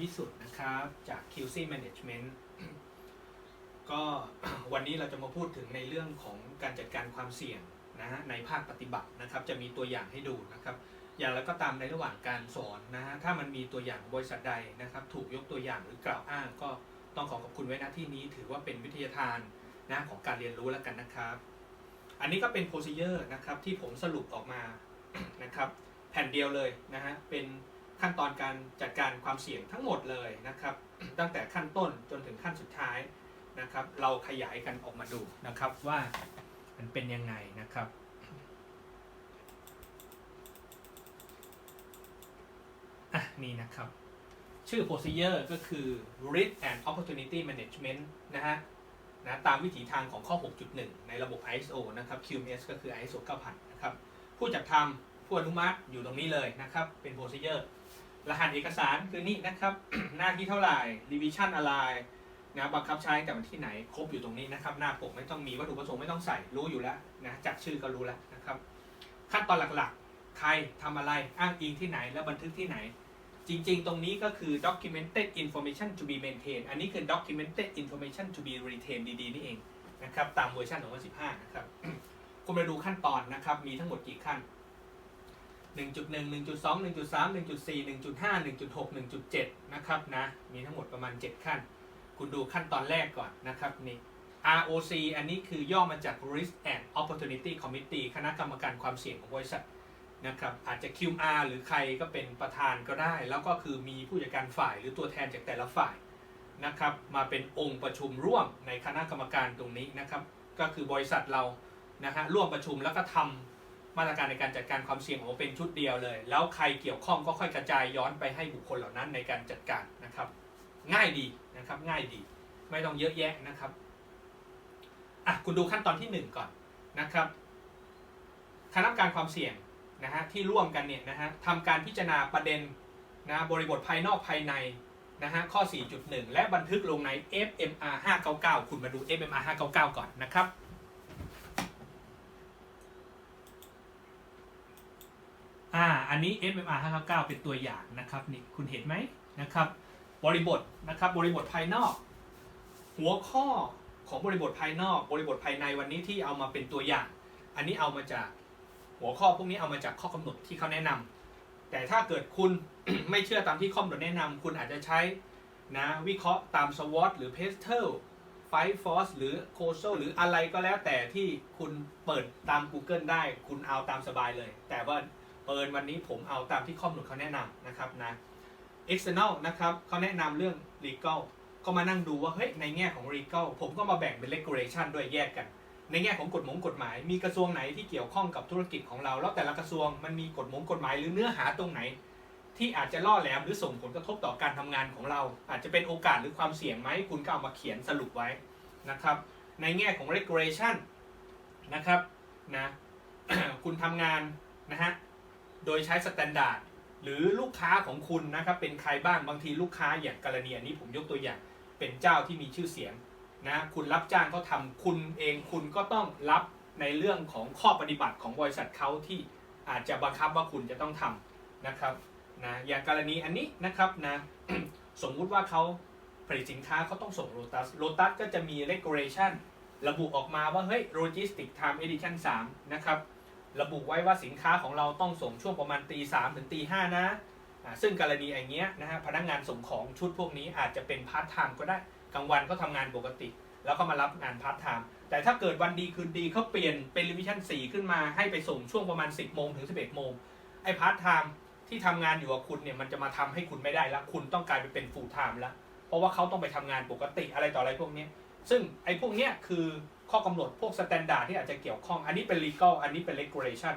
วิสุทธ์นะครับ จาก QC Management ก็วันนี้เราจะมาพูดถึงในเรื่องของการจัดการความเสี่ยงนะฮะในภาคปฏิบัตินะครับ จะมีตัวอย่างให้ดูนะครับ อย่างไรก็ตามในระหว่างการสอนนะฮะถ้ามันมีตัวอย่างบริษัทใดนะครับ ถูกยกตัวอย่างหรือกล่าวอ้างก็ต้องขอขอบคุณไว้ณที่นี้ ถือว่าเป็นวิทยาทานนะของการเรียนรู้แล้วกันนะครับ อันนี้ก็เป็น procedure นะครับที่ผมสรุปออกมานะครับ แผ่นเดียวเลยนะฮะเป็น ขั้นตอนการจัดการความเสี่ยงทั้งหมดเลยนะครับ ตั้งแต่ขั้นต้นจนถึงขั้นสุดท้ายนะครับ เราขยายกันออกมาดูนะครับว่ามันเป็นยังไงนะครับอะนี่นะครับชื่อ procedure ก็คือ risk and opportunity management นะฮะนะตามวิถีทางของข้อ 6.1 ในระบบ ISO นะครับ QMS ก็คือ ISO 9000 นะครับ ผู้จัดทำผู้อนุมัติอยู่ตรงนี้เลยนะครับ เป็น procedure รหัสเอกสารคือนี่นะครับ หน้าที่เท่าไหร่ revision อะไรนะบังคับใช้แต่วันที่ไหนครบอยู่ตรงนี้นะครับ หน้าปกไม่ต้องมีวัตถุประสงค์ไม่ต้องใส่รู้อยู่แล้วนะจากชื่อก็รู้แล้วนะครับ ขั้นตอนหลักๆ ใครทำอะไรอ้างอิงที่ไหน และบันทึกที่ไหน จริงๆ ตรงนี้ก็คือ documented information to be maintained อันนี้คือ documented information to be retained ดีๆนี่เองนะครับตามเวอร์ชัน2015 นะครับ คุณมาดูขั้นตอนนะครับ มีทั้งหมดกี่ขั้น 1.1 1.2 1.3 1.4 1.5 1.6 1.7 นะครับนะ มีทั้งหมดประมาณ 7 ขั้น คุณดูขั้นตอนแรกก่อนนะครับนี่ ROC อันนี้คือย่อมาจาก Risk and Opportunity Committee คณะกรรมการความเสี่ยงของบริษัทนะครับอาจจะ QR หรือใครก็เป็นประธานก็ได้ แล้วก็คือมีผู้จัดการฝ่ายหรือตัวแทนจากแต่ละฝ่ายนะครับมาเป็นองค์ประชุมร่วมในคณะกรรมการตรงนี้นะครับก็คือบริษัทเรานะฮะร่วมประชุมแล้วก็ทำ มาตรการในการจัดการความเสี่ยงออกมาเป็นชุดเดียวเลย แล้วใครเกี่ยวข้องก็ค่อยกระจายย้อนไปให้บุคคลเหล่านั้นในการจัดการนะครับ ง่ายดีนะครับง่ายดี ไม่ต้องเยอะแยะนะครับอะคุณดูขั้นตอนที่หนึ่งก่อนนะครับคณะกรรมการความเสี่ยงนะฮะที่ร่วมกันเนี่ยนะฮะทำการพิจารณาประเด็นนะบริบทภายนอกภายในนะฮะข้อ 4.1 และบันทึกลงใน FMR 599 คุณมาดู FMR 599 ก่อนนะครับ อ่าอันนี้ FMR 599เป็นตัวอย่างนะครับนี่คุณเห็นไหมนะครับบริบทนะครับบริบทภายนอก หัวข้อของบริบทภายนอก บริบทภายในวันนี้ที่เอามาเป็นตัวอย่าง อันนี้เอามาจากหัวข้อพวกนี้เอามาจากข้อกำหนดที่เขาแนะนำแต่ถ้าเกิดคุณไม่เชื่อตามที่ข้อกำหนดแนะนำคุณอาจจะใช้นะวิเคราะห์ตาม SWOT หรือ PESTEL Fight Force หรือ COSO หรืออะไรก็แล้วแต่ที่คุณเปิดตาม Google ได้ คุณเอาตามสบายเลย แต่ว่า เปิดวันนี้ผมเอาตามที่ข้อกำหนดเขาแนะนำนะครับนะ external นะครับเขาแนะนำเรื่อง legal ก็มานั่งดูว่าเฮ้ยในแง่ของ legal ผมก็มาแบ่งเป็น regulation ด้วยแยกกัน ในแง่ของกฎหมงกฎหมาย มีกระทรวงไหนที่เกี่ยวข้องกับธุรกิจของเรา แล้วแต่ละกระทรวงมันมีกฎหมงกฎหมายหรือเนื้อหาตรงไหน ที่อาจจะล่อแหลมหรือส่งผลกระทบต่อการทำงานของเรา อาจจะเป็นโอกาสหรือความเสี่ยงไหมคุณก็เอามาเขียนสรุปไว้นะครับในแง่ของ regulation นะครับนะคุณทำงานนะฮะ โดยใช้สแตนดาร์ดหรือลูกค้าของคุณนะครับเป็นใครบ้างบางทีลูกค้าอย่างกรณีอันนี้ผมยกตัวอย่างเป็นเจ้าที่มีชื่อเสียงนะคุณรับจ้างเขาทำคุณเองคุณก็ต้องรับในเรื่องของข้อปฏิบัติของบริษัทเขาที่อาจจะบังคับว่าคุณจะต้องทำนะครับนะอย่างกรณีอันนี้นะครับนะสมมุติว่าเขาผลิตสินค้าเขาต้องส่งโ o ตัสโ o ตัสก็จะมี regulation ระบุออกมาว่าเฮ้ย logistic time edition 3 นะครับ ระบุไว้ว่าสินค้าของเราต้องส่งช่วงประมาณตีสามถึงตีห้านะซึ่งกรณีอย่างเงี้ยนะฮะพนักงานส่งของชุดพวกนี้อาจจะเป็นพาร์ทไทม์ก็ได้กลางวันก็ทำงานปกติ แล้วก็มารับงานพาร์ทไทม์แต่ถ้าเกิดวันดีคืนดีเขาเปลี่ยนเป็นรีวิชั่น4ขึ้นมาให้ไปส่งช่วงประมาณ 10โมงถึง 11โมงไอ้พาร์ทไทม์ที่ทำงานอยู่กับคุณเนี่ยมันจะมาทำให้คุณไม่ได้แล้วคุณต้องกลายไปเป็นฟูลไทม์แล้วเพราะว่าเขาต้องไปทำงานปกติอะไรต่ออะไรพวกนี้ ซึ่งไอ้พวกเนี้ยคือข้อกำหนดพวกสแตนดาร์ดที่อาจจะเกี่ยวข้อง อันนี้เป็น legal อันนี้เป็น regulation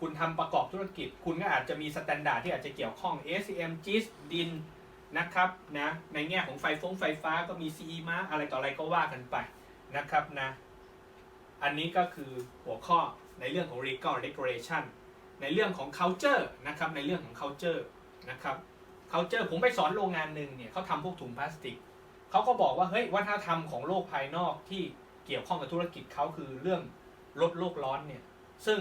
คุณทำประกอบธุรกิจ คุณก็อาจจะมีสแตนดาร์ดที่อาจจะเกี่ยวข้อง ACM GIS DIN นะครับนะในแง่ของไฟฟงไฟฟ้าก็มี CE มาอะไรต่ออะไรก็ว่ากันไปนะครับนะอันนี้ก็คือหัวข้อในเรื่องของ legal regulation ในเรื่องของ culture นะครับในเรื่องของ culture นะครับ culture ผมไปสอนโรงงานหนึ่งเนี่ยเขาทำพวกถุงพลาสติก เขาก็บอกว่าเฮ้ยวัฒนธรรมของโลกภายนอกที่เกี่ยวข้องกับธุรกิจเขาคือเรื่องลดโลกร้อนเนี่ยซึ่ง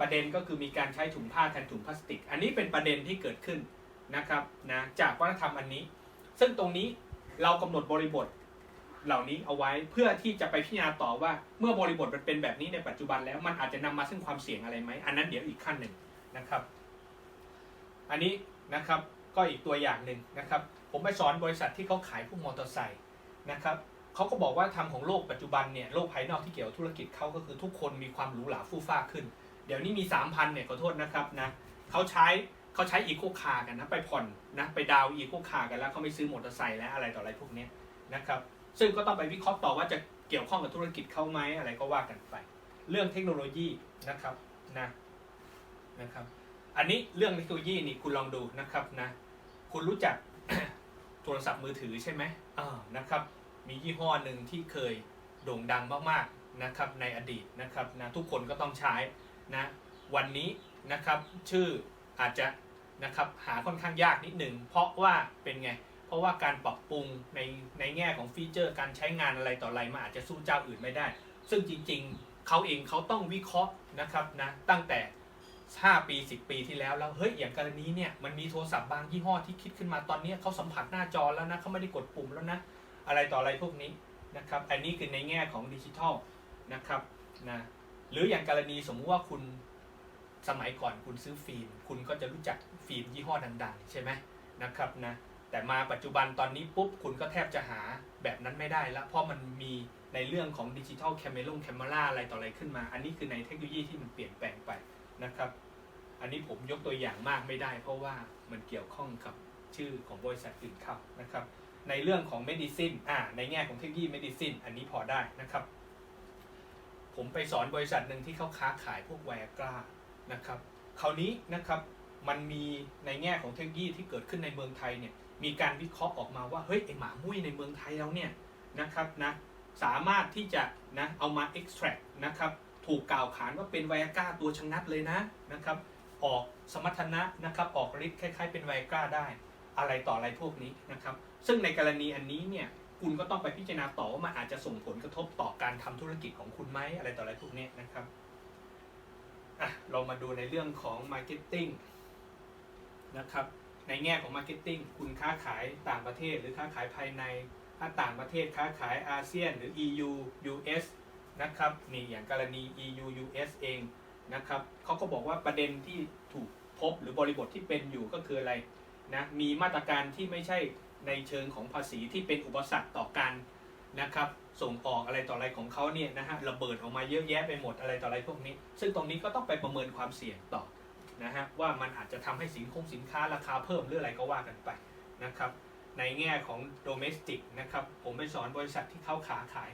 ประเด็นก็คือมีการใช้ถุงผ้าแทนถุงพลาสติก อันนี้เป็นประเด็นที่เกิดขึ้นนะครับนะจากวัฒนธรรมอันนี้ ซึ่งตรงนี้เรากำหนดบริบทเหล่านี้เอาไว้เพื่อที่จะไปพิจารณาต่อว่าเมื่อบริบทมันเป็นแบบนี้ในปัจจุบันแล้วมันอาจจะนำมาซึ่งความเสี่ยงอะไรไหมอันนั้นเดี๋ยวอีกขั้นหนึ่งนะครับ อันนี้นะครับ ก็อีกตัวอย่างหนึ่งนะครับ ผมไปสอนบริษัทที่เขาขายพวกมอเตอร์ไซค์นะครับเขาก็บอกว่าทำของโลกปัจจุบันเนี่ยโลกภายนอกที่เกี่ยวธุรกิจเขาก็คือทุกคนมีความหรูหราฟู่ฟ้าขึ้น เดี๋ยวนี้มี 3,000เนี่ยขอโทษนะครับนะเขาใช้เขาใช้อีโคคาร์กันนะไปผ่อนนะไปดาวอีโคคาร์กันแล้วเขาไม่ซื้อมอเตอร์ไซค์แล้วอะไรต่ออะไรพวกนี้นะครับซึ่งก็ต้องไปวิเคราะห์ต่อว่าจะเกี่ยวข้องกับธุรกิจเขาไหมอะไรก็ว่ากันไป เรื่องเทคโนโลยีนะครับนะนะครับอันนี้เรื่องเทคโนโลยีนี่คุณลองดูนะครับนะ คุณรู้จักโทรศัพท์มือถือใช่ไหมอ่านะครับ มียี่ห้อหนึ่งที่เคยโด่งดังมากๆนะครับในอดีตนะครับนะทุกคนก็ต้องใช้นะวันนี้นะครับชื่ออาจจะนะครับหาค่อนข้างยากนิดหนึ่งเพราะว่าเป็นไง เพราะว่าการปรับปรุงในในแง่ของฟีเจอร์การใช้งานอะไรต่ออะไรมันอาจจะสู้เจ้าอื่นไม่ได้ ซึ่งจริงๆเขาเองเขาต้องวิเคราะห์นะครับนะตั้งแต่ 5 ปี 10 ปีที่แล้วแล้วเฮ้ยอย่างกรณีเนี่ยมันมีโทรศัพท์บางยี่ห้อที่คิดขึ้นมาตอนนี้เขาสัมผัสหน้าจอแล้วนะเขาไม่ได้กดปุ่มแล้วนะอะไรต่ออะไรพวกนี้นะครับอันนี้คือในแง่ของดิจิทัลนะครับนะหรืออย่างกรณีสมมุติว่าคุณสมัยก่อนคุณซื้อฟิล์มคุณก็จะรู้จักฟิล์มยี่ห้อดัง ๆ ใช่ไหมนะครับนะแต่มาปัจจุบันตอนนี้ปุ๊บคุณก็แทบจะหาแบบนั้นไม่ได้แล้วเพราะมันมีในเรื่องของดิจิทัลแคมเมลงแคมเมราอะไรต่ออะไรขึ้นมา อันนี้คือในเทคโนโลยีที่มันเปลี่ยนแปลงไป นะครับ อันนี้ผมยกตัวอย่างมากไม่ได้ เพราะว่ามันเกี่ยวข้องกับชื่อของบริษัทอื่นเข้านะครับ ในเรื่องของ medicine อ่าในแง่ของเทคโนโลยี medicine อันนี้พอได้นะครับ ผมไปสอนบริษัทหนึ่งที่เขาค้าขายพวกไวอ g รานะครับคราวนี้นะครับมันมีในแง่ของเทคโนโลยีที่เกิดขึ้นในเมืองไทยเนี่ยมีการวิเคราะห์ออกมาว่าเฮ้ยไอหมามุ้ยในเมืองไทยเราเนี่ยนะครับนะสามารถที่จะนะเอามา extract นะครับ ถูกกล่าวขานว่าเป็นไวอ g ราตัวชะงัดเลยนะนะครับ ออกสมรรถนะนะครับ ออกฤทธิ์คล้าย ๆ เป็นไวอ g ราได้ อะไรต่ออะไรพวกนี้นะครับ ซึ่งในกรณีอันนี้เนี่ยคุณก็ต้องไปพิจารณาต่อว่ามันอาจจะส่งผลกระทบต่อการทำธุรกิจของคุณไหมอะไรต่ออะไรพวกนี้นะครับอะเรามาดูในเรื่องของ Marketing นะครับในแง่ของ Marketing คุณค้าขายต่างประเทศหรือค้าขายภายใน ถ้าต่างประเทศค้าขายอาเซียนหรือ EU US นะครับนี่อย่างกรณี EU US เองนะครับเขาก็บอกว่าประเด็นที่ถูกพบหรือบริบทที่เป็นอยู่ก็คืออะไรนะมีมาตรการที่ไม่ใช่ในเชิงของภาษีที่เป็นอุปสรรคต่อการนะครับส่งออกอะไรต่ออะไรของเขาเนี่ยนะฮะระเบิดออกมาเยอะแยะไปหมดอะไรต่ออะไรพวกนี้ ซึ่งตรงนี้ก็ต้องไปประเมินความเสี่ยงต่อนะฮะว่ามันอาจจะทำให้สินคงสินค้าราคาเพิ่มหรืออะไรก็ว่ากันไปนะครับในแง่ของโดเมสติกนะครับผมไปสอนบริษัทที่เข้าขาขาย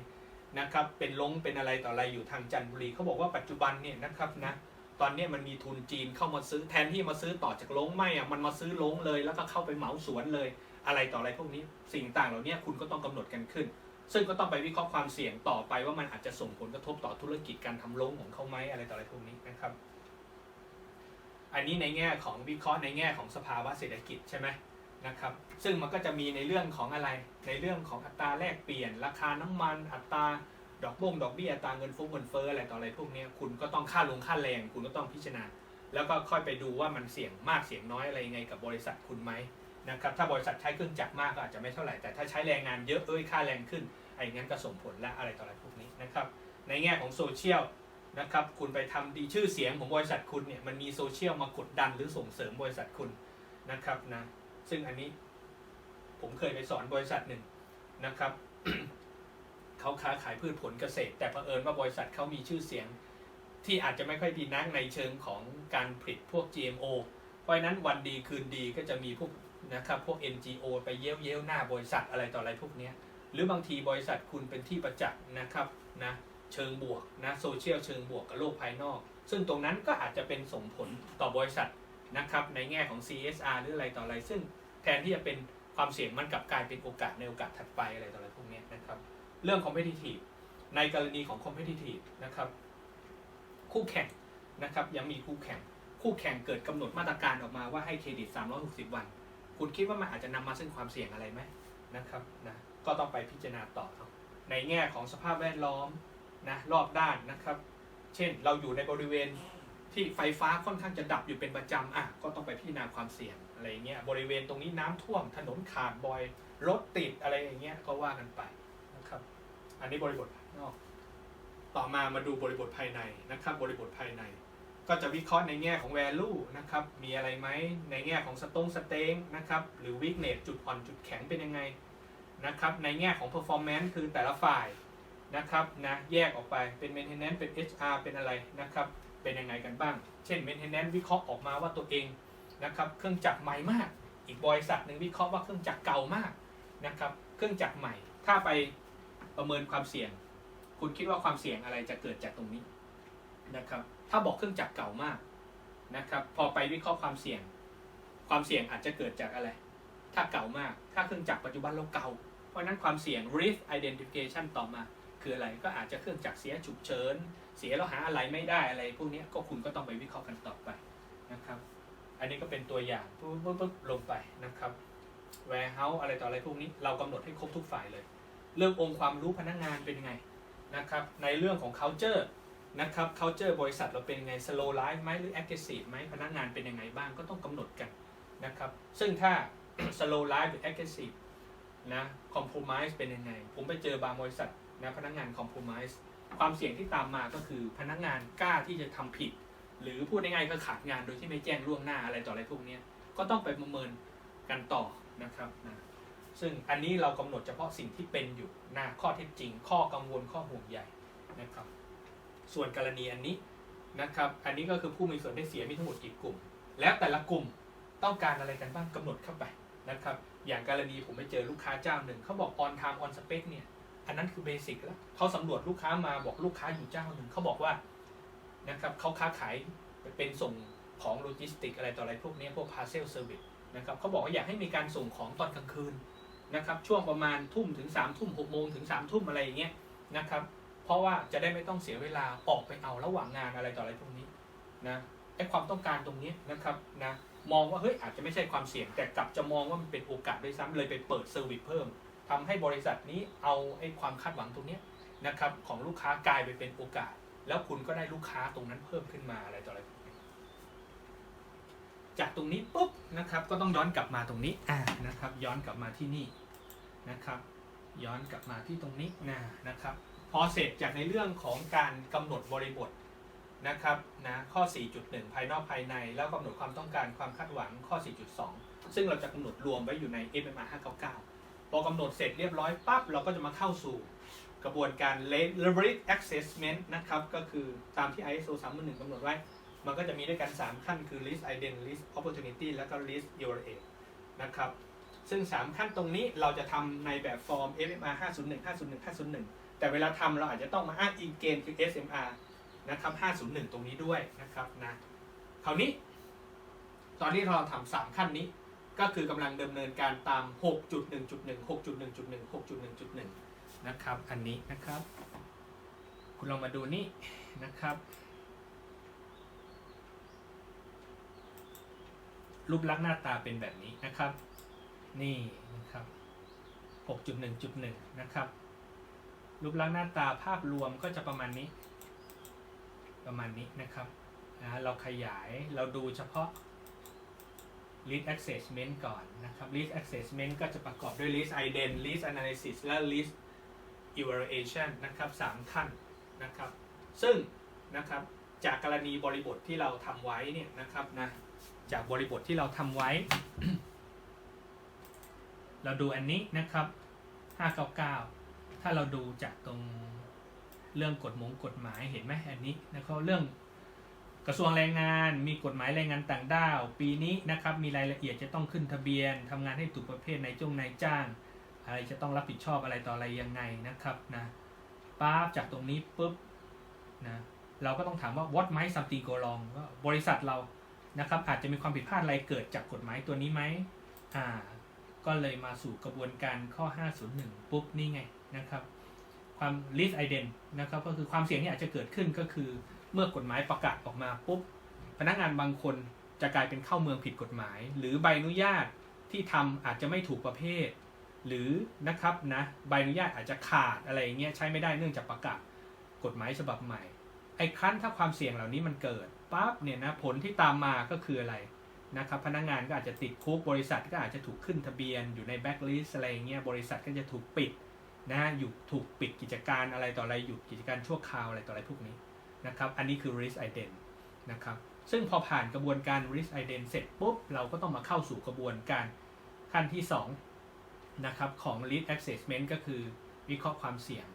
นะครับเป็นลงเป็นอะไรต่ออะไรอยู่ทางจันทบุรีเขาบอกว่าปัจจุบันเนี่ยนะครับนะตอนนี้มันมีทุนจีนเข้ามาซื้อแทนที่มาซื้อต่อจากลงไม่อะมันมาซื้อลงเลย แล้วก็เข้าไปเหมาสวนเลยอะไรต่ออะไรพวกนี้สิ่งต่างเหล่านี้คุณก็ต้องกำหนดกันขึ้น ซึ่งก็ต้องไปวิเคราะห์ความเสี่ยงต่อไปว่ามันอาจจะส่งผลกระทบต่อธุรกิจการทำลงของเขาไหมอะไรต่ออะไรพวกนี้นะครับ อันนี้ในแง่ของวิเคราะห์ในแง่ของสภาวะเศรษฐกิจใช่ไหม นะครับซึ่งมันก็จะมีในเรื่องของอะไรในเรื่องของอัตราแลกเปลี่ยน ราคาน้ำมันอัตราดอกบงดอกเบี้ยอัตราเงินฟุ้งเงินเฟ้ออะไรต่ออะไรพวกนี้คุณก็ต้องค่าลงค่าแรง คุณก็ต้องพิจารณา แล้วก็ค่อยไปดูว่ามันเสี่ยงมากเสี่ยงน้อยอะไรยังไงกับบริษัทคุณไหมนะครับถ้าบริษัทใช้เครื่องจักรมากก็อาจจะไม่เท่าไหร่แต่ถ้าใช้แรงงานเยอะเอ้ยค่าแรงขึ้นไอ้งั้นก็ส่งผลและอะไรต่ออะไรพวกนี้นะครับในแง่ของโซเชียลนะครับคุณไปทำดีชื่อเสียงของบริษัทคุณเนี่ยมันมีโซเชียลมากดดันหรือส่งเสริมบริษัทคุณนะครับนะ ซึ่งอันนี้ผมเคยไปสอนบริษัทหนึ่งนะครับ เขาค้าขายพืชผลเกษตร แต่เผอิญว่าบริษัทเขามีชื่อเสียง ที่อาจจะไม่ค่อยดีนักในเชิงของการผลิตพวก GMO เพราะนั้นวันดีคืนดีก็จะมีพวกนะครับพวก NGO ไปเย้ยวเย้ยวหน้าบริษัทอะไรต่ออะไรพวกนี้หรือบางทีบริษัทคุณเป็นที่ประจักษ์นะครับนะเชิงบวกนะโซเชียลเชิงบวกกับโลกภายนอก ซึ่งตรงนั้นก็อาจจะเป็นส่งผลต่อบริษัท นะครับในแง่ของ CSR หรืออะไรต่ออะไร ซึ่งแทนที่จะเป็นความเสี่ยงมันกลับกลายเป็นโอกาสในโอกาสถัดไปอะไรต่ออะไรพวกนี้นะครับ เรื่อง competitive ในกรณีของ competitive นะครับ คู่แข่งนะครับยังมีคู่แข่ง คู่แข่งเกิดกำหนดมาตรการออกมาว่าให้เครดิต 360 วัน คุณคิดว่ามันอาจจะนำมาซึ่งความเสี่ยงอะไรไหมนะครับนะก็ต้องไปพิจารณาต่อในแง่ของสภาพแวดล้อมนะรอบด้านนะครับ เช่นเราอยู่ในบริเวณ ที่ไฟฟ้าค่อนข้างจะดับอยู่เป็นประจำอะก็ต้องไปพิจารณาความเสี่ยงอะไรเงี้ยบริเวณตรงนี้น้ำท่วมถนนขาดบ่อยรถติดอะไรอย่างเงี้ยก็ว่ากันไปนะครับ อันนี้บริบทภายนอก ต่อมามาดูบริบทภายในนะครับ บริบทภายใน ก็จะวิเคราะห์ในแง่ของ value นะครับ มีอะไรไหมในแง่ของสตงสเต็งนะครับ หรือ weakness จุดอ่อนจุดแข็งเป็นยังไงนะครับ ในแง่ของ performance คือแต่ละฝ่ายนะครับนะแยกออกไปเป็น maintenance เป็น HR เป็นอะไรนะครับ เป็นยังไงกันบ้าง เช่น maintenance วิเคราะห์ออกมาว่าตัวเองนะครับเครื่องจักรใหม่มาก อีกบริษัทหนึ่งวิเคราะห์ว่าเครื่องจักรเก่ามากนะครับเครื่องจักรใหม่ ถ้าไปประเมินความเสี่ยง คุณคิดว่าความเสี่ยงอะไรจะเกิดจากตรงนี้นะครับถ้าบอกเครื่องจักรเก่ามากนะครับพอไปวิเคราะห์ความเสี่ยง ความเสี่ยงอาจจะเกิดจากอะไร ถ้าเก่ามาก ถ้าเครื่องจักรปัจจุบันเราเก่า เพราะฉะนั้นความเสี่ยง risk identification ต่อมา คืออะไรก็อาจจะเครื่องจักรเสียฉุกเฉินเสียแล้วหาอะไรไม่ได้อะไร พวกนี้ก็คุณก็ต้องไปวิเคราะห์กันต่อไปนะครับ อันนี้ก็เป็นตัวอย่างปุ๊บปุ๊บลงไปนะครับ warehouse อะไรต่ออะไรพวกนี้เรากำหนดให้ครบทุกฝ่ายเลย เรื่ององค์ความรู้พนักงานเป็นไงนะครับ ในเรื่องของ culture นะครับ culture บริษัทเราเป็นยังไง slow life ไหมหรือ aggressive ไหมพนักงานเป็นยังไงบ้างก็ต้องกำหนดกันนะครับ ซึ่งถ้า slow life หรือ aggressive นะ compromise เป็นยังไง ผมไปเจอบางบริษัท นะพนักงาน compromise ความเสี่ยงที่ตามมาก็คือพนักงานกล้าที่จะทำผิด หรือพูดง่ายๆก็ขาดงานโดยที่ไม่แจ้งล่วงหน้าอะไรต่ออะไรพวกนี้ก็ต้องไปประเมินกันต่อนะครับนะซึ่งอันนี้เรากำหนดเฉพาะสิ่งที่เป็นอยู่น้าข้อเท็จจริง ข้อกังวลข้อห่วงใยนะครับ ส่วนกรณีอันนี้นะครับ อันนี้ก็คือผู้มีส่วนได้เสียมีทั้งหมดกี่กลุ่ม แล้วแต่ละกลุ่มต้องการอะไรกันบ้างกำหนดเข้าไปนะครับ อย่างกรณีผมไปเจอลูกค้าเจ้าหนึ่งเขาบอก on time on spec เนี่ย อันนั้นคือเบสิกแล้วเขาสำรวจลูกค้ามาบอกลูกค้าอยู่เจ้าหนึ่งเขาบอกว่านะครับเขาค้าขายเป็นส่งของโลจิสติกอะไรต่ออะไรพวกนี้พวก parcel service นะครับเขาบอกว่าอยากให้มีการส่งของตอนกลางคืนนะครับช่วงประมาณทุ่มถึง3ามทุ่มหกโมงถึง3ามทุ่มอะไรอย่างเงี้ยนะครับเพราะว่าจะได้ไม่ต้องเสียเวลาออกไปเอาระหว่างงานอะไรต่ออะไรพวกนี้นะไอความต้องการตรงนี้นะครับนะมองว่าเฮ้ยอาจจะไม่ใช่ความเสี่ยงแต่กลับจะมองว่ามันเป็นโอกาสด้วยซ้ำเลยไปเปิดเซอร์วิสเพิ่ม ทำให้บริษัทนี้เอาไอ้ความคาดหวังตรงเนี้ยนะครับของลูกค้ากลายไปเป็นโอกาส แล้วคุณก็ได้ลูกค้าตรงนั้นเพิ่มขึ้นมาอะไรต่ออะไรพวกนี้จากตรงนี้ปุ๊บนะครับก็ต้องย้อนกลับมาตรงนี้อ่านะครับ ย้อนกลับมาที่นี่นะครับ ย้อนกลับมาที่ตรงนี้นะนะครับ พอเสร็จจากในเรื่องของการกำหนดบริบทนะครับนะข้อ 4.1 ภายนอกภายใน แล้วกำหนดความต้องการความคาดหวังข้อ 4.2 ซึ่งเราจะกำหนดรวมไว้อยู่ใน FMR 599 พอกำหนดเสร็จเรียบร้อยปั๊บเราก็จะมาเข้าสู่กระบวนการ leverage assessment นะครับ ก็คือตามที่ ISO 310กำหนดไว้ มันก็จะมีด้วยกัน 3 ขั้นคือ list ident list opportunity แล้วก็ list evaluate นะครับ ซึ่ง 3 ขั้นตรงนี้เราจะทำในแบบฟอร์ม FMR 501 501 501 แต่เวลาทำเราอาจจะต้องมาอ้างอิงเกณฑ์คือ SMR นะครับ 501 ตรงนี้ด้วยนะครับนะ คราวนี้ ตอนนี้เราทำสามขั้นนี้ ก็คือกำลังดำเนินการตาม 6.1.1 6.1.1 6.1.1 นะครับ อันนี้นะครับ คุณลองมาดูนี่นะครับ รูปลักษณ์หน้าตาเป็นแบบนี้นะครับ นี่นะครับ 6.1.1 นะครับ รูปลักษณ์หน้าตาภาพรวมก็จะประมาณนี้ ประมาณนี้นะครับนะเราขยายเราดูเฉพาะ list assessment ก่อนนะครับ list assessment ก็จะประกอบด้วย list ident list analysis และ list evaluation นะครับสามขั้นนะครับ ซึ่งนะครับจากกรณีบริบทที่เราทำไว้เนี่ยนะครับนะจากบริบทที่เราทำไว้ เราดูอันนี้นะครับ 599 ถ้าเราดูจากตรงเรื่องกฎมงกฎหมายเห็นไหมอันนี้นะครับเรื่อง กระทรวงแรงงานมีกฎหมายแรงงานต่างด้าว ปีนี้นะครับมีรายละเอียดจะต้องขึ้นทะเบียนทำงานให้ถูกประเภทในจงนายจ้าง อะไรจะต้องรับผิดชอบอะไรต่ออะไรยังไงนะครับนะป้าจากตรงนี้ปุ๊บนะเราก็ต้องถามว่า what might something go wrong ว่าบริษัทเรานะครับอาจจะมีความผิดพลาดอะไรเกิดจากกฎหมายตัวนี้ไหมอ่าก็เลยมาสู่กระบวนการข้อ 501 ปุ๊บนี่ไงนะครับความ list ident นะครับก็คือความเสี่ยงที่อาจจะเกิดขึ้นก็คือ เมื่อกฎหมายประกาศออกมาปุ๊บพนักงานบางคนจะกลายเป็นเข้าเมืองผิดกฎหมาย หรือใบอนุญาตที่ทำอาจจะไม่ถูกประเภท หรือนะครับนะใบอนุญาตอาจจะขาดอะไรอย่างเงี้ยใช้ไม่ได้เนื่องจากประกาศกฎหมายฉบับใหม่ ไอ้ครั้นถ้าความเสี่ยงเหล่านี้มันเกิดปั๊บเนี่ยนะผลที่ตามมาก็คืออะไรนะครับพนักงานก็อาจจะติดคุกบริษัทก็อาจจะถูกขึ้นทะเบียนอยู่ในแบ็คลิสอะไรเงี้ยบริษัทก็จะถูกปิดนะฮะอยู่ถูกปิดกิจการอะไรต่ออะไรหยุดกิจการชั่วคราวอะไรต่ออะไรพวกนี้ นะครับ อันนี้คือ risk ident นะครับ ซึ่งพอผ่านกระบวนการ risk ident เสร็จปุ๊บ เราก็ต้องมาเข้าสู่กระบวนการขั้นที่2นะครับของ risk assessment ก็คือวิเคราะห์ความเสี่ยง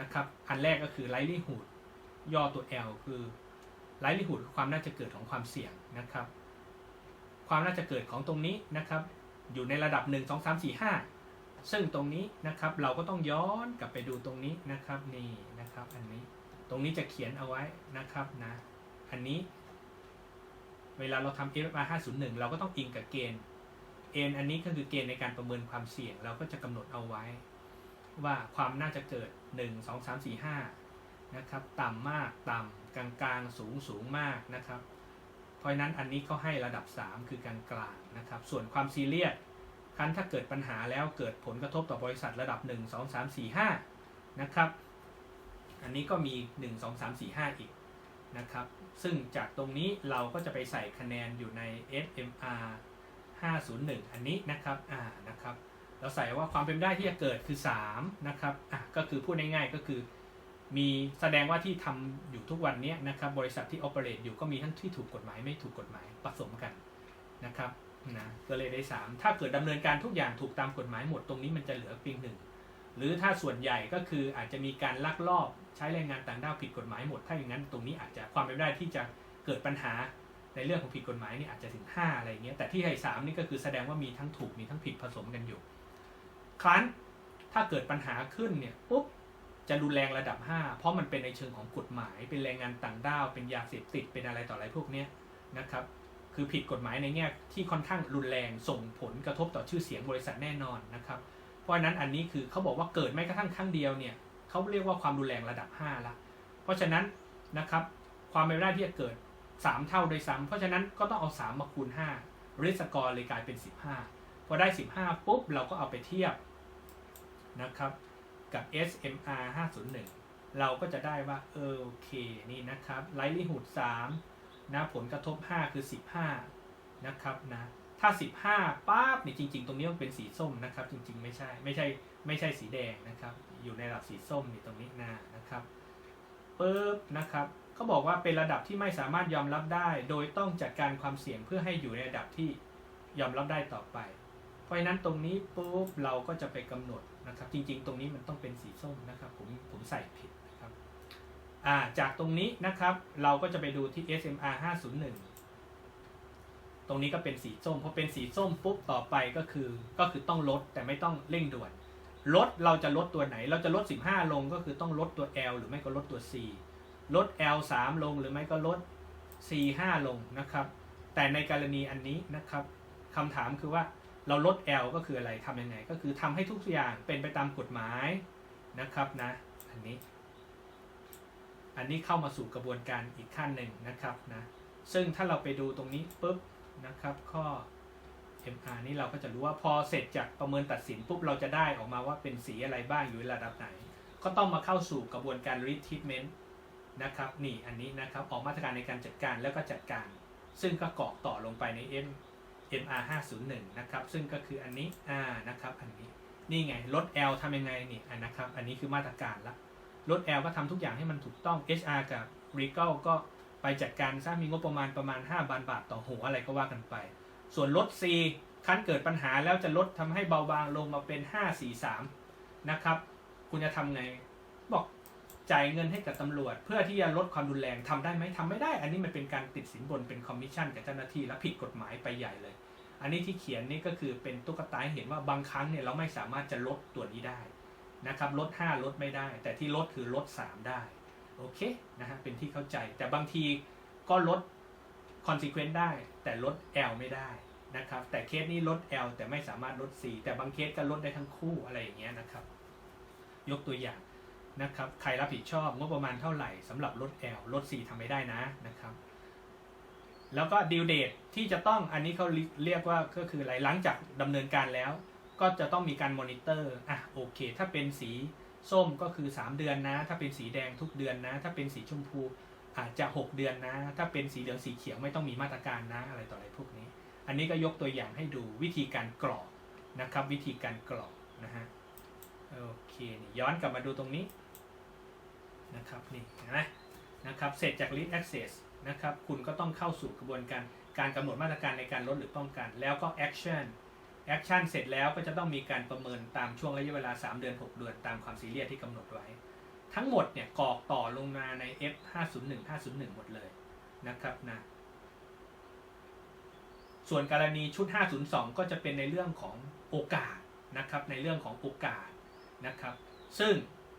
นะครับ อันแรกก็คือ likelihood ย่อตัว L คือ likelihood คือความน่าจะเกิดของความเสี่ยงนะครับ ความน่าจะเกิดของตรงนี้นะครับ อยู่ในระดับ 1 2 3 4 5 ซึ่งตรงนี้นะครับเราก็ต้องย้อนกลับไปดูตรงนี้นะครับนี่นะครับอันนี้ ตรงนี้จะเขียนเอาไว้นะครับนะอันนี้ เวลาเราทำ FR 501 เราก็ต้องอิงกับเกณฑ์เอนอันนี้ก็คือเกณฑ์ในการประเมินความเสี่ยงเราก็จะกำหนดเอาไว้ ว่าความน่าจะเกิด 1 2 3 4 5นะครับต่ำมากต่ำกลางกลางสูงสูงมากนะครับ เพราะนั้นอันนี้เขาให้ระดับ 3 คือกลางกลางนะครับ ส่วนความซีเรียสคันถ้าเกิดปัญหาแล้วเกิดผลกระทบต่อบริษัทระดับ 1 2 3 4 5นะครับ อันนี้ก็มี 1 2 3 4 5 อีกนะครับ ซึ่งจากตรงนี้เราก็จะไปใส่คะแนนอยู่ใน SMR 501 อันนี้นะครับอ่านะครับ เราใส่ว่าความเป็นได้ที่จะเกิดคือ 3 นะครับอะก็คือพูดง่ายๆก็คือ มีแสดงว่าที่ทำอยู่ทุกวันนี้นะครับ บริษัทที่ operate อยู่ก็มีทั้งที่ถูกกฎหมายไม่ถูกกฎหมายผสมกันนะครับนะก็เลยได้ 3 ถ้าเกิดดำเนินการทุกอย่างถูกตามกฎหมายหมดตรงนี้มันจะเหลือเพียงหนึ่ง หรือถ้าส่วนใหญ่ก็คืออาจจะมีการลักลอบใช้แรงงานต่างด้าวผิดกฎหมายหมด ถ้าอย่างนั้นตรงนี้อาจจะความเป็นไปได้ที่จะเกิดปัญหาในเรื่องของผิดกฎหมายนี่อาจจะถึง 5 อะไรเงี้ย แต่ที่ให้สามนี่ก็คือแสดงว่ามีทั้งถูกมีทั้งผิดผสมกันอยู่ ครั้นถ้าเกิดปัญหาขึ้นเนี่ยปุ๊บจะรุนแรงระดับ 5 เพราะมันเป็นในเชิงของกฎหมาย เป็นแรงงานต่างด้าว เป็นยาเสพติด เป็นอะไรต่ออะไรพวกนี้นะครับ คือผิดกฎหมายในแง่ที่ค่อนข้างรุนแรงส่งผลกระทบต่อชื่อเสียงบริษัทแน่นอนนะครับ เพราะฉะนั้นอันนี้คือเขาบอกว่าเกิดไม่กระทั่งครั้งเดียวเนี่ยเขาเรียกว่าความรุนแรงระดับ 5 ละ เพราะฉะนั้นนะครับความเป็นไปได้ที่จะเกิด 3 เท่าโดยซ้ำเพราะฉะนั้นก็ต้องเอา 3 มาคูณ5ริสกอร์เลยกลายเป็น 15 พอได้ 15 ปุ๊บ เราก็เอาไปเทียบนะครับกับ SMR 501 เราก็จะได้ว่าเออโอเคนี่นะครับ likelihood 3นะผลกระทบ 5 คือ 15 นะครับนะ ถ้า 15ปั๊บเนี่ยจริง ๆ ตรงนี้มันเป็นสีส้มนะครับ จริง ๆ ไม่ใช่ไม่ใช่ไม่ใช่สีแดงนะครับ อยู่ในระดับสีส้มนี่ตรงนี้นะนะครับปึ๊บนะครับเขาบอกว่าเป็นระดับที่ไม่สามารถยอมรับได้ โดยต้องจัดการความเสี่ยงเพื่อให้อยู่ในระดับที่ยอมรับได้ต่อไป เพราะฉะนั้นตรงนี้ปุ๊บเราก็จะไปกำหนดนะครับ จริง ๆ ตรงนี้มันต้องเป็นสีส้มนะครับ ผมผมใส่ผิดนะครับจากตรงนี้นะครับเราก็จะไปดูที่ SMR 501 ตรงนี้ก็เป็นสีส้มพอเป็นสีส้มปุ๊บต่อไปก็คือก็คือต้องลดแต่ไม่ต้องเร่งด่วนลดเราจะลดตัวไหน เราจะลด 15 ลงก็คือต้องลดตัว L หรือไม่ก็ลดตัว C ลด L 3 ลงหรือไม่ก็ลด C 5 ลงนะครับ แต่ในกรณีอันนี้นะครับคำถามคือว่าเราลด L ก็คืออะไรทำยังไง ก็คือทำให้ทุกอย่างเป็นไปตามกฎหมายนะครับนะอันนี้ อันนี้เข้ามาสู่กระบวนการอีกขั้นหนึ่งนะครับนะซึ่งถ้าเราไปดูตรงนี้ปุ๊บ นะครับ ข้อ MR นี่เราก็จะรู้ว่าพอเสร็จจากประเมินตัดสินปุ๊บเราจะได้ออกมาว่าเป็นสีอะไรบ้างอยู่ในระดับไหน ก็ต้องมาเข้าสู่กระบวนการ risk treatment นะครับนี่อันนี้นะครับออกมาตรการในการจัดการแล้วก็จัดการ ซึ่งก็เกาะต่อลงไปใน M MR 501นะครับซึ่งก็คืออันนี้อ่านะครับอันนี้นี่ไงลด L ทำยังไงนี่อันนะครับอันนี้คือมาตรการละลด L ก็ทำทุกอย่างให้มันถูกต้อง HR กับ Regal ก็ ไปจัดการซะมีงบประมาณประมาณ 5บานบาทต่อหัวอะไรก็ว่ากันไป ส่วนลด C คันเกิดปัญหาแล้วจะลดทำให้เบาบางลงมาเป็น 5 4 3 นะครับ คุณจะทำไง บอกจ่ายเงินให้กับตำรวจ เพื่อที่จะลดความรุนแรงทำได้ไหมทำไม่ได้ อันนี้มันเป็นการติดสินบนเป็นคอมมิชชั่นกับเจ้าหน้าที่และผิดกฎหมายไปใหญ่เลย อันนี้ที่เขียนนี่ก็คือเป็นตุ๊กตาเห็นว่าบางครั้งเนี่ยเราไม่สามารถจะลดตัวนี้ได้นะครับลด 5 ลดไม่ได้ แต่ที่ลดคือลด 3 ได้ โอเคนะฮะเป็นที่เข้าใจแต่บางทีก็ลด consequence ได้ แต่ลด L ไม่ได้นะครับ แต่เคสนี้ลด L แต่ไม่สามารถลด C แต่บางเคสก็ลดได้ทั้งคู่อะไรอย่างเงี้ยนะครับ ยกตัวอย่างนะครับใครรับผิดชอบงบประมาณเท่าไหร่สำหรับลด L ลด C ทำไม่ได้นะนะครับ แล้วก็ดีลเดทที่จะต้องอันนี้เขาเรียกว่าก็คืออะไรหลังจากดำเนินการแล้ว ก็จะต้องมีการมอนิเตอร์อะโอเค ถ้าเป็นสี ส้มก็คือ 3 เดือนนะ ถ้าเป็นสีแดงทุกเดือนนะ ถ้าเป็นสีชมพูอาจจะ 6 เดือนนะ ถ้าเป็นสีเหลืองสีเขียวไม่ต้องมีมาตรการนะอะไรต่ออะไรพวกนี้ อันนี้ก็ยกตัวอย่างให้ดูวิธีการกรอกนะครับ วิธีการกรอกนะฮะโอเคย้อนกลับมาดูตรงนี้นะครับนี่เห็นไหมนะครับเสร็จจาก Lead Access นะครับคุณก็ต้องเข้าสู่กระบวนการการกำหนดมาตรการในการลดหรือป้องกัน แล้วก็ Action Action เสร็จแล้วก็จะต้องมีการประเมินตามช่วงระยะเวลา 3 เดือน 6 เดือนตามความซีเรียสที่กำหนดไว้ ทั้งหมดเนี่ยกรอกต่อลงมาใน F 501 501 หมดเลยนะครับนะส่วนกรณีชุด 502 ก็จะเป็นในเรื่องของโอกาสนะครับในเรื่องของโอกาสนะครับซึ่ง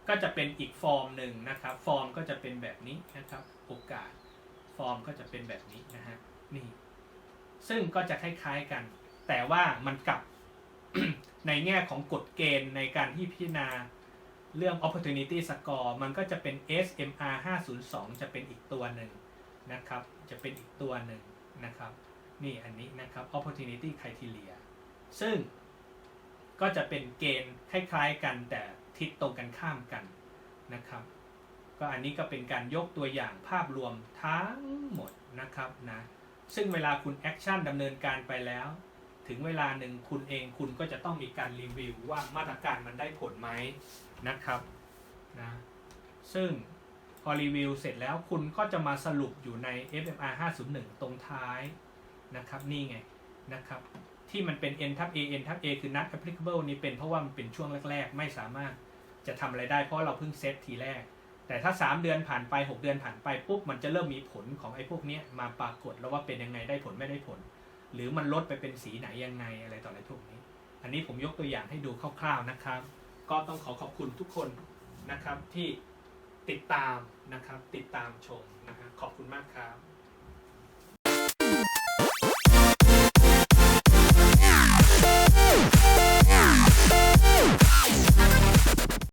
ก็จะเป็นอีกฟอร์มหนึ่งนะครับฟอร์มก็จะเป็นแบบนี้นะครับโอกาสฟอร์มก็จะเป็นแบบนี้นะฮะนี่ซึ่งก็จะคล้ายๆกัน แต่ว่ามันกลับ ในแง่ของกฎเกณฑ์ในการที่พิจารณาเรื่อง opportunity score มันก็จะเป็น SMR 502 จะเป็นอีกตัวหนึ่งนะครับ จะเป็นอีกตัวหนึ่งนะครับ นี่อันนี้นะครับ opportunity criteria ซึ่งก็จะเป็นเกณฑ์คล้ายๆกันแต่ทิศตรงกันข้ามกันนะครับ ก็อันนี้ก็เป็นการยกตัวอย่างภาพรวมทั้งหมดนะครับนะ ซึ่งเวลาคุณแอคชั่นดำเนินการไปแล้ว ถึงเวลาหนึ่งคุณเองคุณก็จะต้องมีการรีวิวว่ามาตรการมันได้ผลไหมนะครับนะซึ่งพอรีวิวเสร็จแล้วคุณก็จะมาสรุปอยู่ใน FMR 501 ตรงท้ายนะครับนี่ไงนะครับที่มันเป็น n ทับ a n ทับ a คือ not applicable นี่เป็นเพราะว่ามันเป็นช่วงแรก ๆ ไม่สามารถจะทำอะไรได้เพราะเราเพิ่งเซตทีแรก แต่ถ้า 3 เดือนผ่านไป 6 เดือนผ่านไปปุ๊บมันจะเริ่มมีผลของไอ้พวกนี้มาปรากฏแล้วว่าเป็นยังไงได้ผลไม่ได้ผล หรือมันลดไปเป็นสีไหนยังไงอะไรต่ออะไรพวกนี้ อันนี้ผมยกตัวอย่างให้ดูคร่าวๆนะครับ ก็ต้องขอขอบคุณทุกคนนะครับที่ติดตามนะครับติดตามชมนะครับขอบคุณมากครับ